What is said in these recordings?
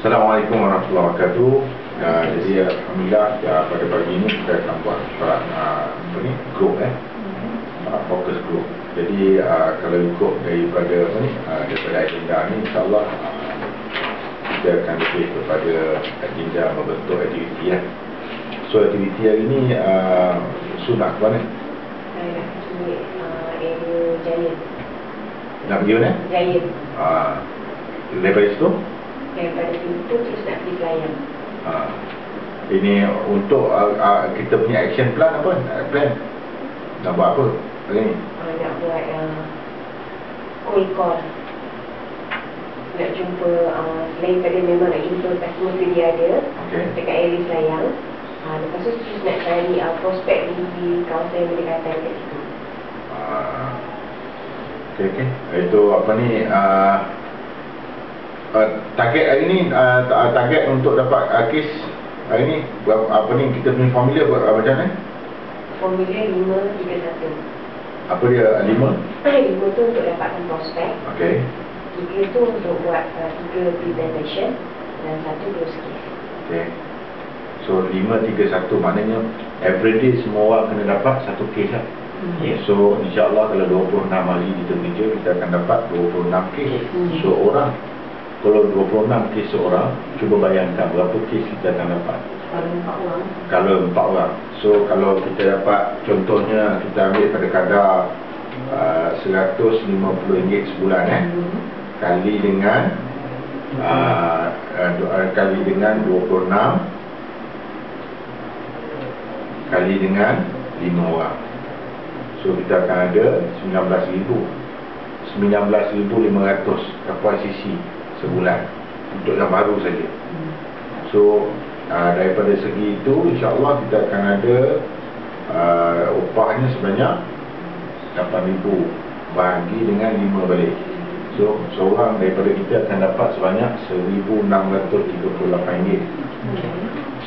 Assalamualaikum warahmatullahi wabarakatuh. Uh, jadi alhamdulillah ya, pada pagi ini kita akan buat surat uh, apa ni group eh uh, fokus group. Jadi uh, kalau ikut daripada apa ni uh, daripada agenda ni insyaallah uh, kita akan lebih kepada agenda membentuk aktiviti ya. So aktiviti hari ini uh, sunat ke mana? Saya nak pergi uh, area Giant. Nak pergi mana? Giant. Uh, daripada situ? Daripada pintu terus nak pergi Selayang. Uh, ini untuk uh, uh, kita punya action plan apa? Uh, Plan? Nak buat apa hari ni? Uh, nak buat uh, cold call. Nak jumpa uh, selain pada memang nak jumpa customer tu dia ada Okey. dekat area Selayang. Uh, lepas tu terus nak cari uh, prospek di kawasan yang berdekatan kat situ. Ah, Okey okey. Itu apa ni uh, uh, target hari ni uh, ta- target untuk dapat uh, kes hari ni berapa- apa ni kita punya formula buat uh, macam mana? Formula 531. Apa dia uh, lima? 5 tu untuk dapatkan prospek. Okey. Tiga tu untuk buat uh, tiga presentation dan satu close case. Okey. So 5 3 1 maknanya everyday semua orang kena dapat satu kes lah. Ya. So insyaAllah kalau 26 hari kita kerja kita akan dapat 26 kes Hmm. seorang Kalau 26 kes seorang Cuba bayangkan berapa kes kita akan dapat. Kalau empat orang. Kalau 4 orang. So kalau kita dapat contohnya kita ambil pada kadar uh, RM150 sebulan eh. Hmm. Kali dengan uh, uh, uh, Kali dengan 26 Kali dengan 5 orang. So kita akan ada 19,000 19,500 kapasiti sebulan Untuk yang baru saja. So uh, daripada segi itu insyaAllah kita akan ada uh, upahnya sebanyak 8,000 bagi dengan 5 balik. So seorang daripada kita akan dapat sebanyak RM1,638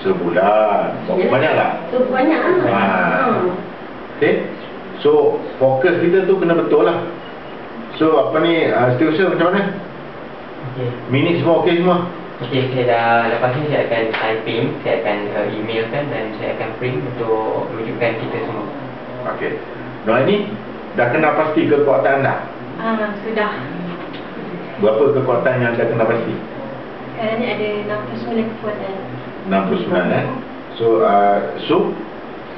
sebulan. Banyak tak? Tu banyak lah. Ah. Okay. So fokus kita tu kena betul lah. So apa ni uh, seterusnya macam mana? Okey. Minit semua okey semua? Okey, saya dah lepas ni saya akan typing, saya akan uh, emailkan dan saya akan print untuk menunjukkan kita semua. Okey Nah ini dah kena pasti kekuatan dah Ah, sudah. Berapa kekuatan yang dah kena pasti? Sekarang ni ada 69 kekuatan. 69 eh So uh, so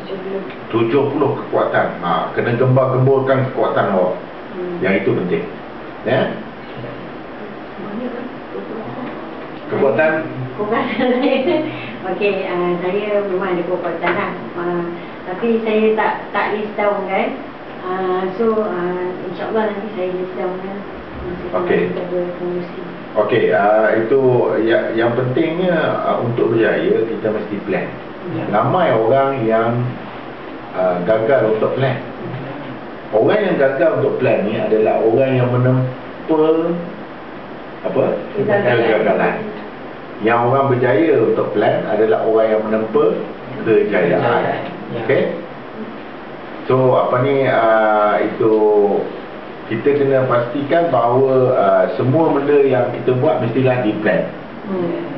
70. 70 kekuatan ha, Kena gembar-gemburkan kekuatan awak Hmm. Yang itu penting Ya Banyak kan? Kekuatan Kekuatan saya. Okey, uh, saya memang ada kekuatan lah. Uh, tapi saya tak tak list down kan. Uh, so, uh, insyaAllah nanti saya list down kan. Okey. Okey, uh, itu ya, yang pentingnya uh, untuk berjaya kita mesti plan. Ya. Ramai orang yang uh, gagal untuk plan. Orang yang gagal untuk plan ni adalah orang yang menempa apa? Kegagalan. Yang orang berjaya untuk plan adalah orang yang menempa kejayaan. Kejayaan, ya. Okey? So apa ni uh, itu kita kena pastikan bahawa uh, semua benda yang kita buat mestilah di plan. Hmm.